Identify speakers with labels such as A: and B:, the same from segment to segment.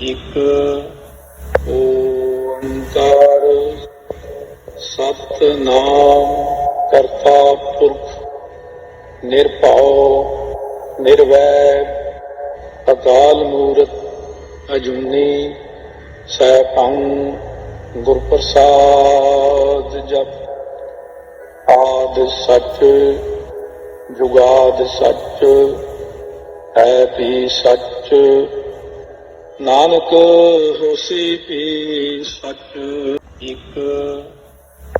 A: ਇੱਕ ਓੰਕਾਰ ਸਤਨਾਮ ਕਰਤਾ ਪੁਰਖ, ਨਿਰਭਉ, ਨਿਰਵੈਰ, ਅਕਾਲ ਮੂਰਤ, ਅਜੂਨੀ, ਸੈਭੰ ਗੁਰ ਪ੍ਰਸਾਦ ਜਪ, ਆਦ ਸਚ, ਜੁਗਾਦ ਸਚ, ਹੈ ਵੀ ਸਚ। ਨਾਨਕ ਹੋਸੀ ਵੀ ਸਚ ਇੱਕ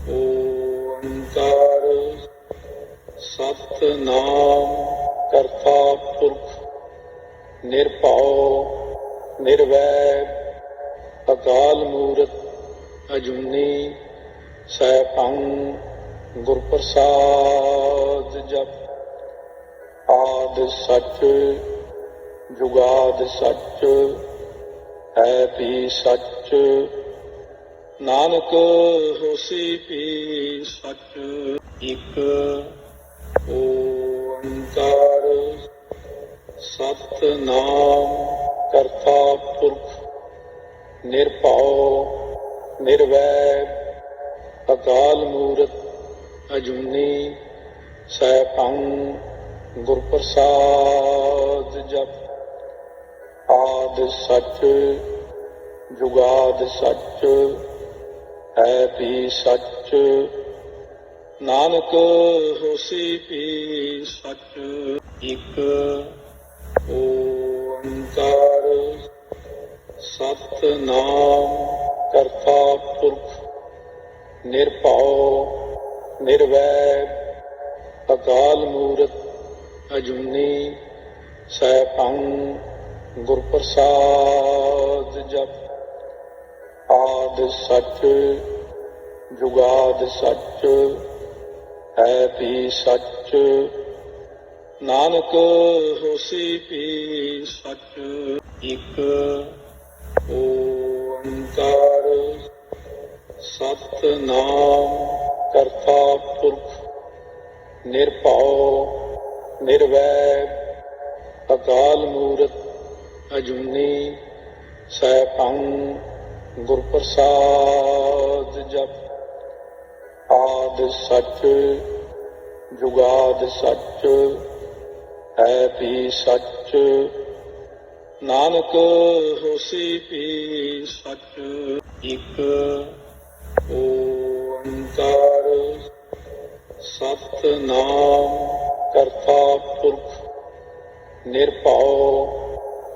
A: ਓੰਕਾਰ ਸਤਨਾਮ ਕਰਤਾ ਪੁਰਖ, ਨਿਰਭਉ, ਨਿਰਵੈਰ, ਅਕਾਲ ਮੂਰਤ, ਅਜੂਨੀ, ਸੈਭੰ ਗੁਰ ਪ੍ਰਸਾਦ ਜਪ, ਆਦ ਸਚ, ਜੁਗਾਦ ਸਚ ਹੈ ਵੀ ਸਚ। ਨਾਨਕ ਹੋਸੀ ਵੀ ਸਚ। ਇੱਕ ਓੰਕਾਰ। ਸਤਨਾਮ ਕਰਤਾ ਪੁਰਖ। ਨਿਰਭਉ, ਨਿਰਵੈਰ, ਅਕਾਲ ਮੂਰਤ, ਅਜੂਨੀ, ਸੈਭੰ ਗੁਰ ਪ੍ਰਸਾਦ ਜਪ। ਆਦ ਸੱਚ, ਜੁਗਾਦ ਸੱਚ, ਹੈ ਵੀ ਸੱਚ। ਨਾਨਕ ਹੋਸੀ ਵੀ ਸਚ, ਇੱਕ ਓੰਕਾਰ। ਸਤਨਾਮ ਕਰਤਾ ਪੁਰਖ, ਨਿਰਭਉ, ਨਿਰਵੈਰ, ਅਕਾਲ ਮੂਰਤ, ਅਜੂਨੀ ਸੈਭੰ ਗੁਰ ਪ੍ਰਸਾਦ ਜਪ। ਆਦ ਸਚ, ਜੁਗਾਦ ਸੱਚ, ਹੈ ਪੀ ਸਚ। ਨਾਨਕ ਹੋਸੀ ਵੀ ਸਚ। ਇਕ ਓੰਕਾਰ, ਸਤਨਾਮ ਕਰਤਾ ਪੁਰਖ। ਨਿਰਭਉ, ਨਿਰਵੈਰ, ਅਕਾਲ ਮੂਰਤ। ਅਜੂਨੀ ਸੈਭੰ ਗੁਰ ਪ੍ਰਸਾਦ ਜਪ। ਆਦ ਸਚ, ਜੁਗਾਦ ਸਚ, ਹੈ ਪੀ ਸਚ। ਨਾਨਕ ਹੋਸੀ ਵੀ ਸਚ। ਇਕ ਓੰਕਾਰ, ਸਤਨਾਮ ਕਰਤਾ ਪੁਰਖ। ਨਿਰਭਉ